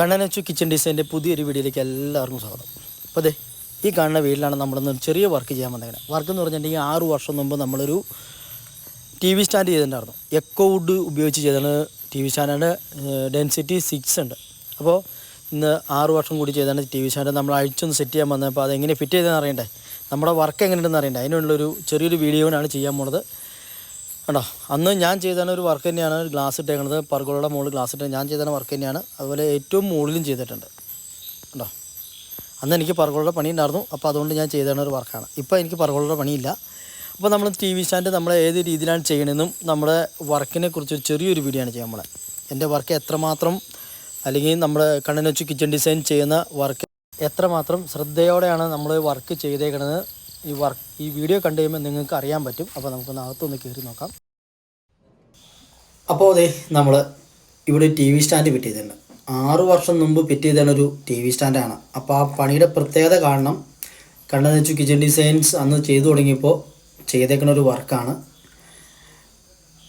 കണ്ണനച്ചു kitchen ഡിസൈന്റെ പുതിയൊരു വീഡിയോയിലേക്ക് എല്ലാവർക്കും സ്വാഗതം. അപ്പോൾ അതെ ഈ കാണുന്ന വീട്ടിലാണ് നമ്മളിന്ന് ചെറിയ വർക്ക് ചെയ്യാൻ വന്നേക്കുന്നത് വർക്ക് എന്ന് പറഞ്ഞിട്ടുണ്ടെങ്കിൽ ആറ് വർഷം മുമ്പ് നമ്മളൊരു ടി വി സ്റ്റാൻഡ് ചെയ്തിട്ടുണ്ടായിരുന്നു. എക്കോ വുഡ് ഉപയോഗിച്ച് ചെയ്താണ് ടി വി സ്റ്റാൻഡാണ് ഡെൻസിറ്റി സിക്സ് ഉണ്ട്. അപ്പോൾ ഇന്ന് ആറ് വർഷം കൂടി ചെയ്താണ് ടി വി സ്റ്റാൻഡ് നമ്മൾ അഴിച്ചൊന്ന് സെറ്റ് ചെയ്യാൻ വന്നത് അപ്പോൾ അതെങ്ങനെ ഫിറ്റ് ചെയ്തതെന്ന് അറിയണ്ടേ? നമ്മുടെ വർക്ക് എങ്ങനെയുണ്ടെന്ന് അറിയണ്ടേ? അതിനുള്ളൊരു ചെറിയൊരു വീഡിയോനാണ് ചെയ്യാൻ പോണത്. കണ്ടോ അന്ന് ഞാൻ ചെയ്താണ് ഒരു വർക്ക് തന്നെയാണ് ഒരു ഗ്ലാസ് ഇട്ടേക്കുന്നത് പർഗോളയുടെ മുകളിൽ ഗ്ലാസ് ഇട്ട് ഞാൻ ചെയ്ത വർക്ക് തന്നെയാണ്. അതുപോലെ ഏറ്റവും മുകളിലും ചെയ്തിട്ടുണ്ട്. കണ്ടോ? അന്ന് എനിക്ക് പർഗോളയുടെ പണി ഉണ്ടായിരുന്നു. അപ്പോൾ അതുകൊണ്ട് ഞാൻ ചെയ്താണ് ഒരു വർക്കാണ് ഇപ്പോൾ എനിക്ക് പർഗോളയുടെ പണിയില്ല. അപ്പോൾ നമ്മൾ ടി വി സ്റ്റാൻഡ് നമ്മൾ ഏത് രീതിയിലാണ് ചെയ്യണമെന്നും നമ്മുടെ വർക്കിനെ കുറിച്ച് ചെറിയൊരു വീഡിയോ ആണ് ചെയ്യാൻ നമ്മളെ എന്റെ വർക്ക് എത്രമാത്രം അല്ലെങ്കിൽ നമ്മുടെ കണ്ണിനൊച്ച് കിച്ചൺ ഡിസൈൻ ചെയ്യുന്ന വർക്ക് എത്രമാത്രം ശ്രദ്ധയോടെയാണ് നമ്മൾ വർക്ക് ചെയ്തേക്കണത്. ഈ വർക്ക് ഈ വീഡിയോ കണ്ടു കഴിയുമ്പോൾ നിങ്ങൾക്ക് അറിയാൻ പറ്റും. അപ്പോൾ നമുക്കൊന്ന് അകത്തൊന്ന് കയറി നോക്കാം. അപ്പോൾ അതെ നമ്മൾ ഇവിടെ ടി വി സ്റ്റാൻഡ് ഫിറ്റ് ചെയ്തിട്ടുണ്ട് ആറു വർഷം മുമ്പ് ഫിറ്റ് ചെയ്താണ് ഒരു ടി വി സ്റ്റാൻഡാണ്. അപ്പോൾ ആ പണിയുടെ പ്രത്യേകത കാരണം കണ്ടെന്ന് വെച്ചു കിച്ചൺ ഡിസൈൻസ് അന്ന് ചെയ്തു തുടങ്ങിയപ്പോൾ ചെയ്തേക്കുന്ന ഒരു വർക്കാണ്.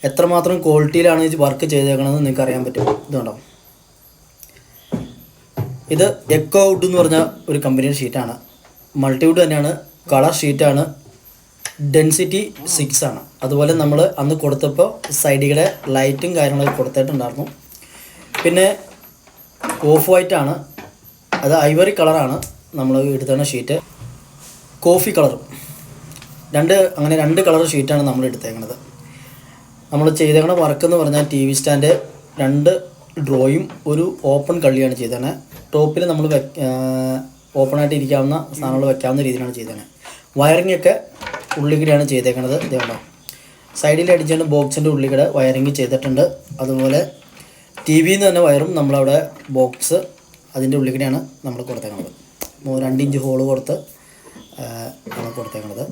എത്രമാത്രം ക്വാളിറ്റിയിലാണ് ഇത് വർക്ക് ചെയ്തേക്കണമെന്ന് നിങ്ങൾക്ക് അറിയാൻ പറ്റും. ഇതുണ്ടോ ഇത് എക്കോ വുഡ് എന്ന് പറഞ്ഞ ഒരു കമ്പനിയുടെ ഷീറ്റാണ്. മൾട്ടിവുഡ് തന്നെയാണ്. കളർ ഷീറ്റാണ്. ഡെൻസിറ്റി സിക്സ് ആണ്. അതുപോലെ നമ്മൾ അന്ന് കൊടുത്തപ്പോൾ സൈഡുകളെ ലൈറ്റും കാര്യങ്ങളൊക്കെ കൊടുത്തിട്ടുണ്ടായിരുന്നു. പിന്നെ ഓഫ് വൈറ്റ് ആണ്. അത് ഐവറി കളറാണ് നമ്മൾ എടുത്തുന്ന ഷീറ്റ് കോഫി കളറും രണ്ട് അങ്ങനെ രണ്ട് കളർ ഷീറ്റാണ് നമ്മൾ എടുത്തേക്കുന്നത് നമ്മൾ ചെയ്തേക്കണ വർക്ക് എന്ന് പറഞ്ഞാൽ ടി വി സ്റ്റാൻഡ് രണ്ട് ഡ്രോയും ഒരു ഓപ്പൺ കള്ളിയാണ് ചെയ്തേക്കണേ. ടോപ്പിൽ നമ്മൾ ഓപ്പണായിട്ട് ഇരിക്കാവുന്ന സാധനങ്ങൾ വെക്കാവുന്ന രീതിയിലാണ് ചെയ്തേക്കുന്നത് വയറിംഗ് ഒക്കെ ഉള്ളിക്കടെയാണ് ചെയ്തേക്കുന്നത് ഇതുകൊണ്ട് സൈഡിൽ അടിച്ചുകൊണ്ട് ബോക്സിന്റെ ഉള്ളിക്കടെ വയറിംഗ് ചെയ്തിട്ടുണ്ട്. അതുപോലെ ടി വിയിൽ നിന്ന് തന്നെ വയറും നമ്മളവിടെ ബോക്സ് അതിന്റെ ഉള്ളിക്കടെയാണ് നമ്മൾ കൊടുത്തേക്കുന്നത് രണ്ടിഞ്ച് രണ്ട് ഇഞ്ച് ഹോൾ കൊടുത്ത് നമ്മൾ കൊടുത്തേക്കുന്നത്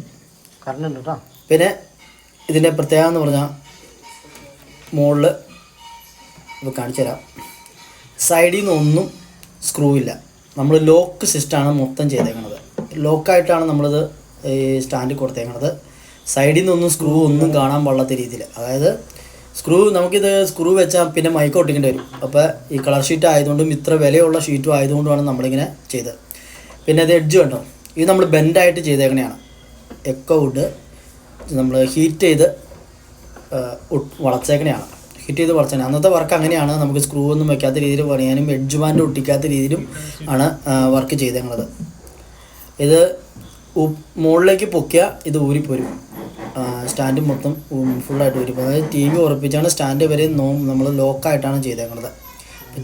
പിന്നെ ഇതിന്റെ പ്രത്യേകത എന്ന് പറഞ്ഞാൽ മുകളിൽ ഇപ്പോൾ കാണിച്ചു തരാം സൈഡിൽ നിന്നൊന്നും സ്ക്രൂ ഇല്ല. നമ്മൾ ലോക്ക് സിസ്റ്റമാണ് മൊത്തം ചെയ്തേക്കണത്. ലോക്കായിട്ടാണ് നമ്മളിത് ഈ സ്റ്റാൻഡിൽ കൊടുത്തേക്കണത്. സൈഡിൽ നിന്നൊന്നും സ്ക്രൂ ഒന്നും കാണാൻ പാടാത്ത രീതിയിൽ അതായത് സ്ക്രൂ നമുക്കിത് സ്ക്രൂ വെച്ചാൽ പിന്നെ മൈക്ക് ഒട്ടിക്കേണ്ടി വരും. അപ്പോൾ ഈ കളർ ഷീറ്റ് ആയതുകൊണ്ടും ഇത്ര വിലയുള്ള ഷീറ്റും ആയതുകൊണ്ടുമാണ് നമ്മളിങ്ങനെ ചെയ്തത്. പിന്നെ ഇത് എഡ്ജ് കണ്ടോ? ഇത് നമ്മൾ ബെൻഡായിട്ട് ചെയ്തേക്കണെയാണ്. എക്കോ വുഡ് നമ്മൾ ഹീറ്റ് ചെയ്ത് വളച്ചേക്കണയാണ്. ഹീറ്റ് ചെയ്ത് വളച്ചേക്കണ അന്നത്തെ വർക്ക് അങ്ങനെയാണ്. നമുക്ക് സ്ക്രൂ ഒന്നും വയ്ക്കാത്ത രീതിയിൽ പണിയാനും എഡ്ജ് ബാൻഡ് ഒട്ടിക്കാത്ത രീതിയിലും ആണ് വർക്ക് ചെയ്തത് ഇത് മുകളിലേക്ക് പൊക്കിയാൽ ഇത് ഊരിപ്പോരും. സ്റ്റാൻഡ് മൊത്തം ഫുള്ളായിട്ട് ഊരിപ്പോ അതായത് ടി വി ഉറപ്പിച്ചാണ് സ്റ്റാൻഡ് വരെ നോ നമ്മൾ ലോക്കായിട്ടാണ് ചെയ്തേക്കുന്നത്.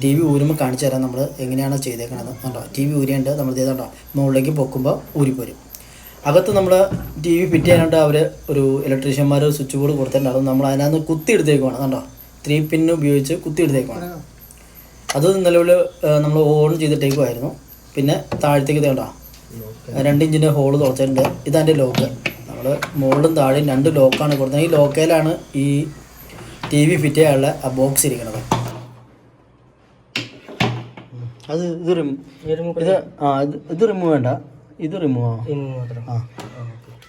ടി വി ഊരുമ്പോൾ കാണിച്ചു തരാം നമ്മൾ എങ്ങനെയാണ് ചെയ്തേക്കണത് കണ്ടോ? ടി വി ഊരിയുണ്ട് നമ്മൾ ചെയ്തോ മുകളിലേക്ക് പൊക്കുമ്പോൾ ഊരിപ്പോരും. അകത്ത് നമ്മൾ ടി വി ഫിറ്റ് ചെയ്യാനായിട്ട് അവർ ഒരു ഇലക്ട്രീഷ്യന്മാർ സ്വിച്ച് ബോർഡ് കൊടുത്തിട്ടുണ്ടാവും. നമ്മൾ അതിനകത്ത് കുത്തി എടുത്തേക്കുവാണ് കണ്ടോ? ത്രീ പിൻ ഉപയോഗിച്ച് കുത്തി എടുത്തേക്കുവാണ് അത് നിലവിൽ നമ്മൾ ഓൺ ചെയ്തിട്ടേക്കുമായിരുന്നു പിന്നെ താഴത്തേക്ക് തേണ്ട രണ്ട് ഇഞ്ചിന്റെ ഹോൾ തുറച്ചിട്ടുണ്ട്. ഇതാന്റെ ലോക്ക്. നമ്മൾ മുകളിലും താഴെയും രണ്ട് ലോക്കാണ് കൊടുത്തത്. ഈ ലോക്കയിലാണ് ഈ ടി വി ഫിറ്റ് ചെയ്യാനുള്ള ആ ബോക്സ് ഇരിക്കുന്നത്. അത് ഇത് റിമൂ ഇത് ആ ഇത് റിമൂവ് വേണ്ട. ഇത് റിമൂവ് ആ.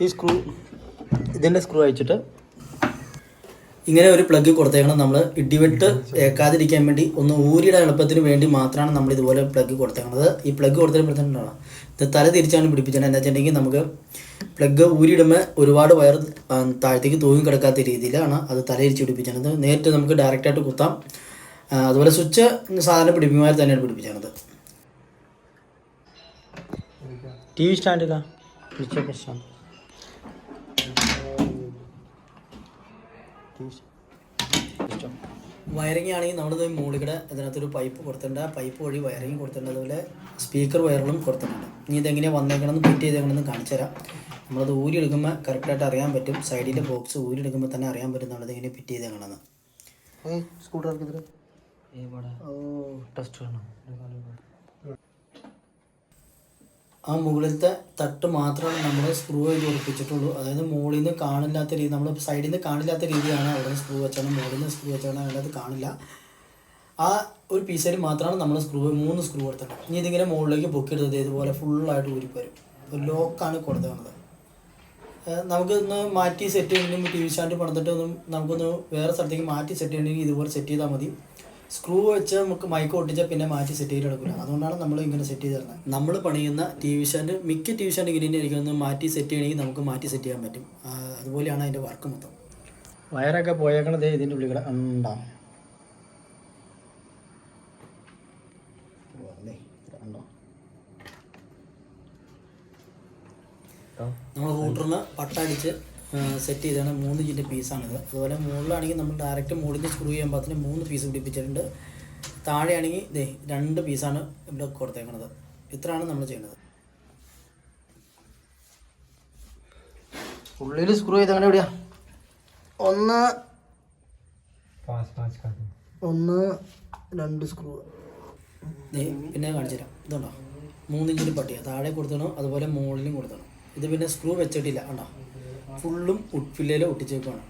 ഈ സ്ക്രൂ ഇതിന്റെ സ്ക്രൂ അയച്ചിട്ട് ഇങ്ങനെ ഒരു പ്ലഗ് കൊടുത്തേക്കണം നമ്മൾ ഇടിവെട്ട് ഏക്കാതിരിക്കാൻ വേണ്ടി ഒന്ന് ഊരിയുടെ എളുപ്പത്തിന് വേണ്ടി മാത്രമാണ് നമ്മൾ ഇതുപോലെ പ്ലഗ് കൊടുത്തേക്കുന്നത് ഈ പ്ലഗ് കൊടുത്തപ്പോഴത്തേണ്ടാണ് ഇത് തല തിരിച്ചാണ് പിടിപ്പിച്ചത് എന്താ വെച്ചിട്ടുണ്ടെങ്കിൽ നമുക്ക് പ്ലഗ് ഊരിയിടുമ്പോൾ ഒരുപാട് വയർ താഴത്തേക്ക് തൂങ്ങി കിടക്കാത്ത രീതിയിലാണ് അത് തല തിരിച്ച് പിടിപ്പിച്ചത് നേരിട്ട് നമുക്ക് ഡയറക്റ്റായിട്ട് കുത്താം. അതുപോലെ സ്വിച്ച് സാധാരണ പിടിപ്പിക്കുമാർ തന്നെയാണ് പിടിപ്പിച്ചത് T V stand stand. Wiring ആണെങ്കിൽ നമ്മളിത് മുകളിൽ ഇതിനകത്തൊരു പൈപ്പ് കൊടുത്തിട്ടുണ്ട്. ആ പൈപ്പ് വഴി വയറിംഗ് കൊടുത്തിട്ടുണ്ട്. അതുപോലെ സ്പീക്കർ വയറുകളും കൊടുത്തിട്ടുണ്ട്. ഇനി ഇതെങ്ങനെയാണ് വന്നേക്കണമെന്ന് ഫിറ്റ് ചെയ്തേക്കണമെന്ന് കാണിച്ചു തരാം. നമ്മളത് ഊരി എടുക്കുമ്പോൾ കറക്റ്റായിട്ട് അറിയാൻ പറ്റും. സൈഡിലെ ബോക്സ് ഊരി എടുക്കുമ്പോൾ തന്നെ അറിയാൻ പറ്റും നമ്മളത് എങ്ങനെ ഫിറ്റ് ചെയ്തേക്കണമെന്ന് സ്കൂട്ടർ ഓ. ടെസ്റ്റ് വേണം. ആ മുകളിലത്തെ തട്ട് മാത്രമാണ് നമ്മൾ സ്ക്രൂ ചെയ്ത് ഉറപ്പിച്ചിട്ടുള്ളൂ. അതായത് മുകളിൽ നിന്ന് കാണില്ലാത്ത രീതി നമ്മൾ സൈഡിൽ നിന്ന് കാണില്ലാത്ത രീതിയാണ് അവിടെ സ്ക്രൂ വെച്ചാണ് മുകളിൽ നിന്ന് സ്ക്രൂ വെച്ചാണ് അതിനകത്ത് കാണില്ല. ആ ഒരു പീസിൽ മാത്രമാണ് നമ്മൾ സ്ക്രൂ മൂന്ന് സ്ക്രൂ കൊടുത്തിട്ട് ഇനി ഇതിങ്ങനെ മുകളിലേക്ക് പൊക്കിയെടുത്തത് ഇതുപോലെ ഫുള്ളായിട്ട് ഊരിപ്പോരും ഒരു ലോക്കാണ് കൊടുത്തേക്കുന്നത് നമുക്ക് നമുക്കൊന്ന് മാറ്റി സെറ്റ് ചെയ്യണമെങ്കിൽ ടി വി സ്റ്റാൻഡ് പണിതിട്ട് ഒന്നും നമുക്കൊന്ന് വേറെ സ്ഥലത്തേക്ക് മാറ്റി സെറ്റ് ചെയ്യണമെങ്കിൽ ഇതുപോലെ സെറ്റ് ചെയ്താൽ മതി. സ്ക്രൂ വെച്ച് നമുക്ക് മൈക്ക് ഒട്ടിച്ചാൽ പിന്നെ മാറ്റി സെറ്റ് ചെയ്ത് എടുക്കില്ല അതുകൊണ്ടാണ് നമ്മൾ ഇങ്ങനെ സെറ്റ് ചെയ്ത് തരുന്നത് നമ്മൾ പണിയുന്ന ടി വി സ്റ്റാൻഡ് മിക്ക ടി വി സ്റ്റാൻഡ് ഇങ്ങനെ തന്നെ ആയിരിക്കും മാറ്റി സെറ്റ് ചെയ്യണമെങ്കിൽ നമുക്ക് മാറ്റി സെറ്റ് ചെയ്യാൻ പറ്റും. അതുപോലെയാണ് അതിന്റെ വർക്ക് മൊത്തം. വയറൊക്കെ പോയേക്കണത് ഇതിന്റെ ഉള്ളിൽ കൂടെ ഉണ്ടോ നമ്മൾ റൂട്ടറിന് പട്ടടിച്ച് സെറ്റ് ചെയ്താണ് മൂന്ന് ഇഞ്ചിന്റെ പീസാണിത് അതുപോലെ മുകളിലാണെങ്കിൽ നമ്മൾ ഡയറക്റ്റ് മുകളിൽ സ്ക്രൂ ചെയ്യാൻ പാകത്തിന് മൂന്ന് പീസ് പിടിപ്പിച്ചിട്ടുണ്ട്. താഴെയാണെങ്കിൽ ഇതേ രണ്ട് പീസാണ് ഇവിടെ കൊടുത്തേക്കുന്നത് ഇത്രയാണ് നമ്മൾ ചെയ്യുന്നത്. ഉള്ളിൽ സ്ക്രൂ ചെയ്ത് അങ്ങനെ എവിടെയാ ഒന്ന് ഒന്ന് രണ്ട് സ്ക്രൂ ദേ പിന്നെ കാണിച്ചു തരാം. ഇതുണ്ടോ? മൂന്നിഞ്ചിലും പട്ടിയ. താഴെ കൊടുത്തണം? അതുപോലെ മുകളിലും കൊടുത്തണം? ഇത് പിന്നെ സ്ക്രൂ വെച്ചിട്ടില്ല. കണ്ടോ? ഫുള്ളും ഉട്ട്ഫില്ലയിൽ ഒട്ടിച്ചേക്കുവാണ്.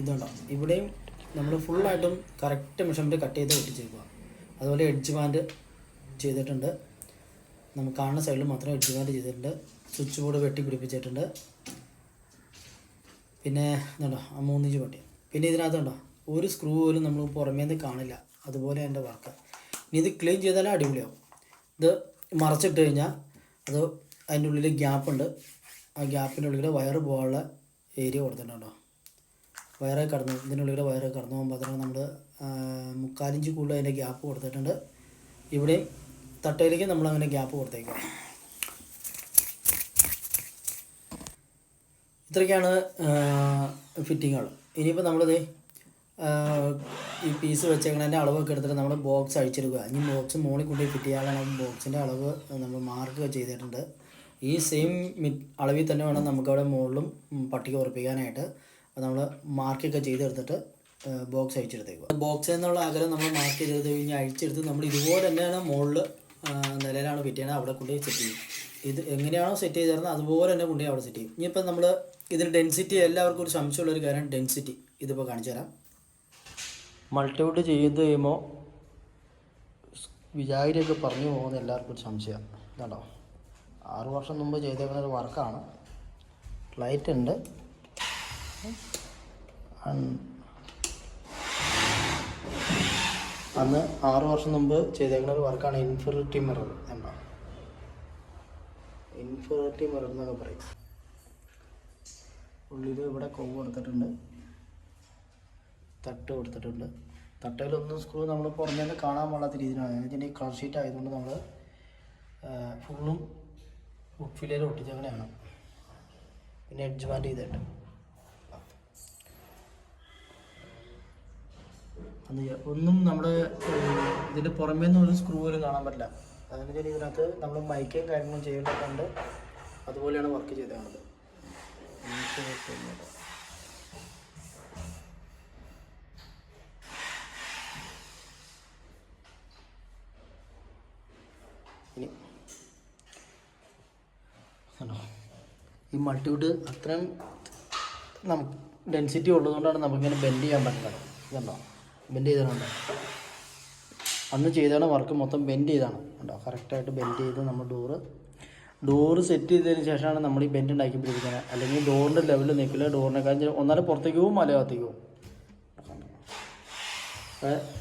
ഇതുണ്ടോ ഇവിടെയും നമ്മൾ ഫുള്ളായിട്ടും കറക്റ്റ് മെഷർമെന്റ് കട്ട് ചെയ്ത് ഒട്ടിച്ചേക്കുക അതുപോലെ എഡ്ജ് ബാൻഡ് ചെയ്തിട്ടുണ്ട്. നമുക്ക് കാണുന്ന സൈഡിൽ മാത്രം എഡ്ജ് ബാൻഡ് ചെയ്തിട്ടുണ്ട്. സ്വിച്ച് ബോർഡ് വെട്ടി പിടിപ്പിച്ചിട്ടുണ്ട്. പിന്നെ ഇതുണ്ടോ? ആ മൂന്നിഞ്ച് പട്ടി. പിന്നെ ഇതിനകത്തുണ്ടോ ഒരു സ്ക്രൂ പോലും നമ്മൾ പുറമേ നിന്ന് കാണില്ല. അതുപോലെ എന്റെ വർക്ക് ഇനി ഇത് ക്ലീൻ ചെയ്താലേ അടിപൊളിയാവും. ഇത് മറച്ചിട്ട് കഴിഞ്ഞാൽ അത് അതിന്റെ ഉള്ളിൽ ഗ്യാപ്പ് ഉണ്ട്. ആ ഗ്യാപ്പിന്റെ ഉള്ളിൽ വയറ് പോകാനുള്ള ഏരിയ കൊടുത്തിട്ടുണ്ടോ? വയറെ കടന്നു ഉള്ളിൽ വയറ് കടന്നു പോകുമ്പോൾ തന്നെ നമ്മൾ മുക്കാലിഞ്ച് കൂടുതൽ അതിന്റെ ഗ്യാപ്പ് കൊടുത്തിട്ടുണ്ട്. ഇവിടെയും തട്ടയിലേക്ക് നമ്മൾ അങ്ങനെ ഗ്യാപ്പ് കൊടുത്തേക്കാം. ഇത്രയൊക്കെയാണ് ഫിറ്റിങ്ങുകൾ ഇനിയിപ്പോൾ നമ്മളിത് ഈ പീസ് വെച്ചേക്കണതിന്റെ അളവൊക്കെ എടുത്തിട്ട് നമ്മൾ ബോക്സ് അഴിച്ചെടുക്കുക. ഇനി ബോക്സ് മുകളിൽ കൊണ്ടുപോയി ഫിറ്റ് ചെയ്യാനുള്ള ബോക്സിന്റെ അളവ് നമ്മൾ മാർക്ക് ചെയ്തിട്ടുണ്ട്. ഈ സെയിം അളവിൽ തന്നെ വേണം നമുക്കവിടെ മുകളിലും പട്ടിക ഉറപ്പിക്കാനായിട്ട്. നമ്മൾ മാർക്കൊക്കെ ചെയ്തെടുത്തിട്ട് ബോക്സ് അഴിച്ചെടുത്തേക്കുക ബോക്സ് എന്നുള്ള ആഗ്രഹം നമ്മൾ മാർക്ക് ചെയ്ത് കഴിഞ്ഞ് അഴിച്ചെടുത്ത് നമ്മൾ ഇതുപോലെ തന്നെയാണ് മുകളിൽ നിലയിലാണ് ഫിറ്റ് അവിടെ കൊണ്ടുപോയി സെറ്റ് ചെയ്യും. ഇത് എങ്ങനെയാണോ സെറ്റ് ചെയ്ത് തരുന്നത് അതുപോലെ തന്നെ കൊണ്ടുപോയി അവിടെ സെറ്റ് ചെയ്യും. ഇനിയിപ്പോൾ നമ്മൾ ഇതിന് ഡെൻസിറ്റി എല്ലാവർക്കും ഒരു സംശയമുള്ളൊരു കാര്യം ഡെൻസിറ്റി ഇതിപ്പോൾ കാണിച്ചു തരാം. മൾട്ടിവുഡ് ചെയ്ത് കഴിയുമ്പോൾ വിചാരിയൊക്കെ പറഞ്ഞു പോകുന്ന എല്ലാവർക്കും ഒരു സംശയം. ഇതുണ്ടോ? ആറ് വർഷം മുമ്പ് ചെയ്തേക്കുന്ന ഒരു വർക്കാണ്. ലൈറ്റ് ഉണ്ട്. അന്ന് ആറ് വർഷം മുമ്പ് ചെയ്തേക്കുന്ന ഒരു വർക്കാണ് ഇൻഫിനിറ്റി മിറർ എന്താ ഇൻഫിനിറ്റി മിറർ എന്നൊക്കെ പറയും. ഉള്ളിൽ ഇവിടെ കൊവ് കൊടുത്തിട്ടുണ്ട്. തട്ട് കൊടുത്തിട്ടുണ്ട്. തട്ടയിലൊന്നും സ്ക്രൂ നമ്മൾ പുറമേ കാണാൻ പാടാത്ത രീതിയിലാണ്. ഇതിന്റെ കളർ ഷീറ്റ് ആയതുകൊണ്ട് നമ്മൾ ഫുള്ളും ഉപ്പിലേൽ ഒട്ടിച്ചങ്ങനെയാണ് പിന്നെ എഡ്ജ് ചെയ്തിട്ട്. അത് ഒന്നും നമ്മുടെ ഇതിന്റെ പുറമേ നിന്ന് ഒരു സ്ക്രൂ പോലും കാണാൻ പറ്റില്ല. അതെന്ന് വെച്ചാൽ ഇതിനകത്ത് നമ്മൾ മൈക്കും കാര്യങ്ങളും ചെയ്യേണ്ടതുകൊണ്ട് അതുപോലെയാണ് വർക്ക് ചെയ്തേക്കുന്നത് ഇനി കണ്ടോ ഈ മൾട്ടിവുഡ് അത്രയും നമുക്ക് ഡെൻസിറ്റി ഉള്ളതുകൊണ്ടാണ് നമുക്കിങ്ങനെ ബെൻഡ് ചെയ്യാൻ പറ്റുന്നത് കണ്ടോ? ബെൻഡ് ചെയ്തിട്ടുണ്ട് അന്ന് ചെയ്താണ് വർക്ക് മൊത്തം ബെൻഡ് ചെയ്താണ് കണ്ടോ? കറക്റ്റായിട്ട് ബെൻഡ് ചെയ്ത് നമ്മൾ ഡോറ് ഡോറ് സെറ്റ് ചെയ്തതിന് ശേഷമാണ് നമ്മൾ ഈ ബെൻഡ് ഉണ്ടാക്കി പിടിക്കുന്നത് അല്ലെങ്കിൽ ഡോറിന്റെ ലെവലിൽ നിൽക്കില്ല. ഡോറിനെക്കാൾ ഒന്നാലും പുറത്തേക്ക് പോകും മലയാളത്തേക്ക് പോകും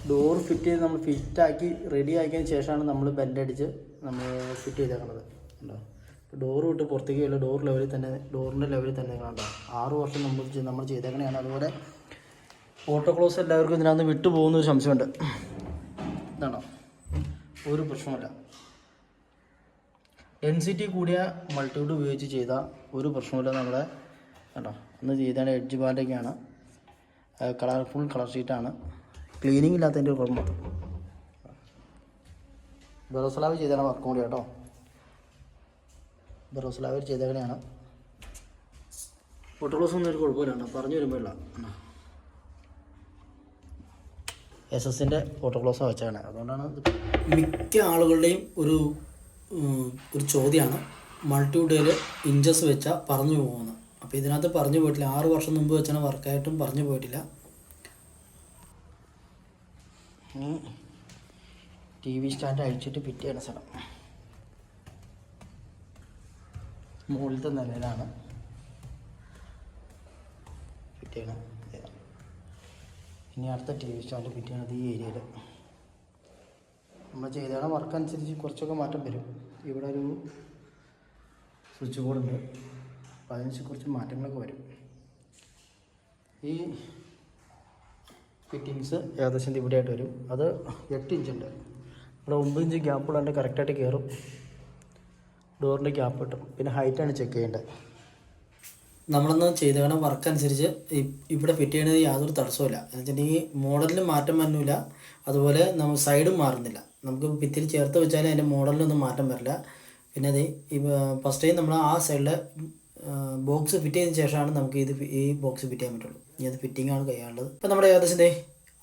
ഡോർ ഫിറ്റ് ചെയ്ത് നമ്മൾ ഫിറ്റാക്കി റെഡി ആക്കിയതിന് ശേഷമാണ് നമ്മൾ ബെൻഡ് അടിച്ച് നമ്മൾ ഫിറ്റ് ചെയ്തേക്കണത്. ഉണ്ടോ ഡോർ വിട്ട് പുറത്തേക്ക് വരില്ല. ഡോർ ലെവലിൽ തന്നെ ഡോറിന്റെ ലെവലിൽ തന്നെ കണ്ടോ. ആറ് വർഷം നമ്മൾ നമ്മൾ ചെയ്തേക്കണെയാണ്. അതുപോലെ ഓട്ടോ ക്ലോസ് എല്ലാവർക്കും ഇതിനകത്ത് വിട്ടു പോകുന്ന ഒരു സംശയമുണ്ട്. ഇതാണോ? ഒരു പ്രശ്നമില്ല ഡെൻസിറ്റി കൂടിയ മൾട്ടിവുഡ് ഉപയോഗിച്ച് ചെയ്ത ഒരു പ്രശ്നമില്ല നമ്മളെ. കേട്ടോ അന്ന് ചെയ്താണ് എഡ്ജ് ബാൻഡൊക്കെയാണ് കളർ ഫുൾ കളർ ഷീറ്റാണ് ക്ലീനിങ് ഇല്ലാത്തതിന്റെ ഒരു കുഴപ്പം ബെറോസ്ലാവ് ചെയ്താണ് വർക്കും കൂടി കേട്ടോ ബെറോസ്ലാവ് ചെയ്തേക്കണെയാണ് ഫോട്ടോഗ്ലോസ് ഒന്നും ഒരു കുഴപ്പമില്ല. പറഞ്ഞു വരുമ്പോഴല്ല എസ് എസിന്റെ ഫോട്ടോഗ്ലോസ് വെച്ചാണ് അതുകൊണ്ടാണ് മിക്ക ആളുകളുടെയും ഒരു ഒരു ചോദ്യമാണ്. മൾട്ടിവുഡിൽ ഇഞ്ചസ് വെച്ചാൽ പറഞ്ഞു പോകുന്നത്. അപ്പോൾ ഇതിനകത്ത് പറഞ്ഞു പോയിട്ടില്ല. ആറ് വർഷം മുമ്പ് വെച്ചാണ് വർക്കായിട്ടും പറഞ്ഞു പോയിട്ടില്ല. ടി വി സ്റ്റാൻഡ് അഴിച്ചിട്ട് പിറ്റേണ സ്ഥലം മുകളിലത്തെ നിലയിലാണ്. ഫിറ്റ് ചെയ്യണം ഇനി അടുത്ത ടി വി സ്റ്റാൻഡ് ഫിറ്റ് ചെയ്യണത് ഈ ഏരിയയിൽ നമ്മൾ ചെയ്തതാണ് വർക്ക് അനുസരിച്ച് കുറച്ചൊക്കെ മാറ്റം വരും. ഇവിടെ ഒരു സ്വിച്ച് ബോർഡ് ഉണ്ട്. അപ്പോൾ അതിനനുസരിച്ച് കുറച്ച് മാറ്റങ്ങളൊക്കെ വരും. ഈ ഫിറ്റിങ്സ് ഏകദേശം ഇവിടെയായിട്ട് വരും. അത് എട്ട് ഇഞ്ചുണ്ട് ഇവിടെ ഒമ്പത് ഇഞ്ച് ഗ്യാപ്പ് ഉള്ളതുകൊണ്ട് കറക്റ്റായിട്ട് കയറും ഡോറിന്റെ ഗ്യാപ്പ് കിട്ടും പിന്നെ ഹൈറ്റാണ് ചെക്ക് ചെയ്യേണ്ടത്. നമ്മളൊന്ന് ചെയ്തേക്കണ വർക്ക് അനുസരിച്ച് ഇവിടെ ഫിറ്റ് ചെയ്യണത് യാതൊരു തടസ്സമില്ല എന്ന് വെച്ചിട്ടുണ്ടെങ്കിൽ മോഡലിന് മാറ്റം വരുന്നില്ല അതുപോലെ നമ്മൾ സൈഡും മാറുന്നില്ല. നമുക്ക് ഭിത്തിയിൽ ചേർത്ത് വെച്ചാലും അതിന്റെ മോഡലിനൊന്നും മാറ്റം വരില്ല. പിന്നെ അത് ഫസ്റ്റ് ടൈം നമ്മൾ ആ സൈഡിലെ ബോക്സ് ഫിറ്റ് ചെയ്തതിന് ശേഷമാണ് നമുക്ക് ഇത് ഈ ബോക്സ് ഫിറ്റ് ചെയ്യാൻ പറ്റുള്ളൂ. ഇനി അത് ഫിറ്റിംഗ് ആണ് കഴിയാനുള്ളത് ഇപ്പം നമ്മുടെ ഏകദേശം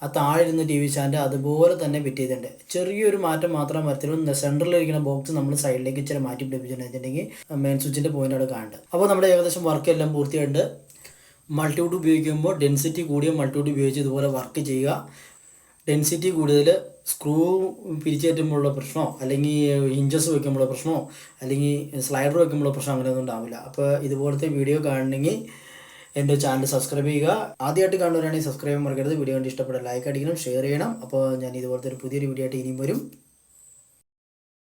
ആ താഴെ ഇരുന്ന ടി വി സ്റ്റാൻഡ് അതുപോലെ തന്നെ ഫിറ്റ് ചെയ്തിട്ടുണ്ട്. ചെറിയൊരു മാറ്റം മാത്രം വരത്തില്ല സെന്ററിൽ ഇരിക്കുന്ന ബോക്സ് നമ്മൾ സൈഡിലേക്ക് ഇച്ചിരി മാറ്റി പിടിപ്പിച്ചിട്ടുണ്ടെങ്കിൽ മെയിൻ സ്വിച്ചിന്റെ പോയിന്റ് അവിടെ കാണുന്നുണ്ട്. അപ്പോൾ നമ്മുടെ ഏകദേശം വർക്ക് എല്ലാം പൂർത്തിയായിട്ടുണ്ട്. മൾട്ടിവുഡ് ഉപയോഗിക്കുമ്പോൾ ഡെൻസിറ്റി കൂടിയ മൾട്ടിവുഡ് ഉപയോഗിച്ച് ഇതുപോലെ വർക്ക് ചെയ്യുക. ഡെൻസിറ്റി കൂടുതൽ സ്ക്രൂ പിരിച്ചേറ്റുമ്പോഴുള്ള പ്രശ്നമോ അല്ലെങ്കിൽ ഹിഞ്ചസ് വെക്കുമ്പോഴുള്ള പ്രശ്നമോ അല്ലെങ്കിൽ സ്ലൈഡർ വെക്കുമ്പോഴുള്ള പ്രശ്നം അങ്ങനെയൊന്നും ഉണ്ടാവില്ല. അപ്പോൾ ഇതുപോലത്തെ വീഡിയോ കാണണമെങ്കിൽ എന്റെ ചാനൽ സബ്സ്ക്രൈബ് ചെയ്യുക. ആദ്യമായിട്ട് കാണുന്നവരാണെങ്കിൽ സബ്സ്ക്രൈബ് മറക്കരുത്. വീഡിയോ കണ്ട് ഇഷ്ടപ്പെട്ട ലൈക്ക് അടിക്കണം ഷെയർ ചെയ്യണം. അപ്പോൾ ഞാൻ ഇതുപോലത്തെ ഒരു പുതിയൊരു വീഡിയോ ആയിട്ട് ഇനിയും വരും.